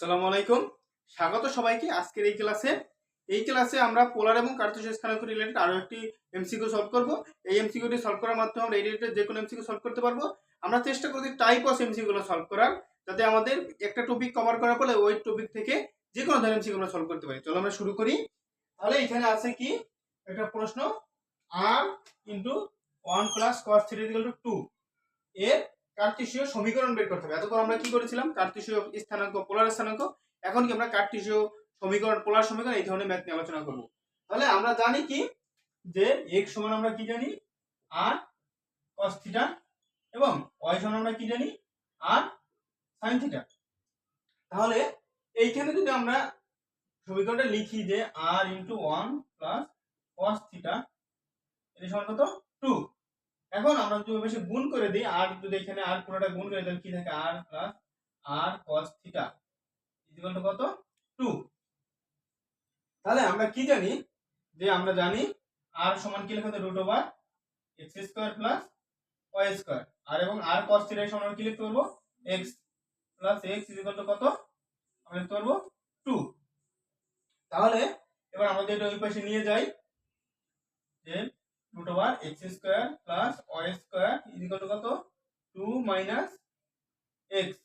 আসসালামু আলাইকুম। স্বাগত সবাইকে আজকের এই ক্লাসে। এই ক্লাসে আমরা পোলার এবং কার্তেশীয় স্থানাঙ্ক রিলেটেড আরও একটি এমসিকিউ সলভ করব। এই এমসিকিউটি সলভ করার মাধ্যমে আমরা এই রিলেটেড যে কোনো এমসিকিউ সলভ করতে পারব। আমরা চেষ্টা করছি টাইপ অফ এমসিকিউগুলো সলভ করার, যাতে আমাদের একটা টপিক কভার করার পরে ওই টপিক থেকে যে কোনো ধরনের এমসিকিউ আমরা সলভ করতে পারি। চলো আমরা শুরু করি। তাহলে এখানে আছে কি? একটা প্রশ্ন। আর into one plus cos three two এর কার্তেশীয় সমীকরণ বের করতে হবে। এতক্ষণ আমরা কি করেছিলাম? কার্তেশীয় স্থানাঙ্ক, পোলার স্থানাঙ্ক। এখন কি আমরা কার্তেশীয় সমীকরণ, পোলার সমীকরণ এই ধরনের ম্যাথ নিয়ে আলোচনা করব। তাহলে আমরা জানি কি? যে x সমান আমরা কি জানি? r cos থিটা এবং y সমান আমরা কি জানি? r sin থিটা তাহলে এইখানে যদি আমরা সমীকরণটা লিখি যে r into one plus cos theta এটা সমান কত? এখন আমরা যদি বেশি গুণ করে দিই, আর যদি এখানে আর পুরোটা গুণ করে তাহলে কি থাকে? R plus r cos theta equal to কত? 2 তাহলে আমরা কি জানি? যে আমরা জানি আর সমান কি লেখা root over x square plus y square r এবং আর cos থিটা সমান কি লিখতে পারব? X plus x equal to কত? আমরা লিখতে পারব 2 তাহলে এবার যদি এটা ওই পাশে নিয়ে যাই। যে root over x square plus y square equal কত? টু মাইনাস এক্স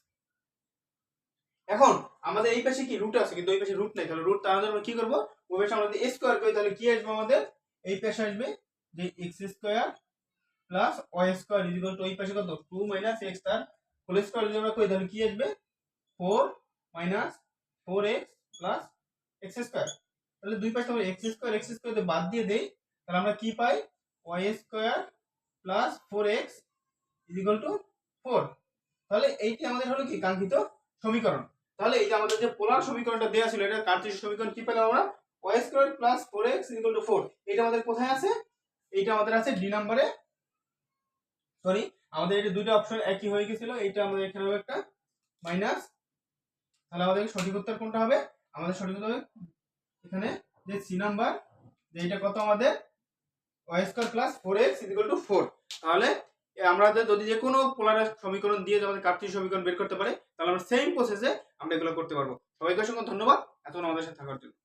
এখন আমাদের এই পাশে কি রুট আছে? কিন্তু ওই পাশে রুট নেই। তাহলে রুট তাহলে আমরা কি করব? ওই পাশে আমরা যদি স্কোয়ার করি, তাহলে কি আসবে আমাদের? এই পাশে আসবে যে x square plus y square equal to ওই পাশে কত? টু মাইনাস এক্স তার হোল স্কোয়ার যদি আমরা করি, তাহলে কি আসবে? Four minus four x plus x square তাহলে দুই পাশে আমরা এক্স স্কোয়ার এক্স স্কোয়ার বাদ দিয়ে দেই। তাহলে আমরা কি পাই? Y square plus four x equal to four তাহলে এইটি আমাদের হলো কি? কাঙ্ক্ষিত সমীকরণ। তাহলে এই আমাদের যে পোলার সমীকরণটা দেওয়া ছিল, এটা কার্তেশীয় সমীকরণ কি পেলাম আমরা? Y square plus four x equal to four এটা আমাদের কোথায় আছে? এইটা আমাদের আছে ডি নাম্বারে সরি আমাদের এটা দুটো অপশন একই হয়ে গেছিল, এইটা আমাদের এখানে হবে একটা মাইনাস তাহলে আমাদের সঠিক উত্তর কোনটা হবে? আমাদের সঠিক উত্তর হবে এখানে যে সি নাম্বার যে এটা কত আমাদের? Y plus four x equal to four তাহলে আমাদের যদি যে কোনো পোলার সমীকরণ দিয়ে আমাদের কার্তিক সমীকরণ বের করতে পারে, তাহলে আমরা সেম প্রসেসে আমরা এগুলো করতে পারব। সবাইকে অসংখ্য ধন্যবাদ। এতক্ষণ আমাদের সাথে থাকার জন্য।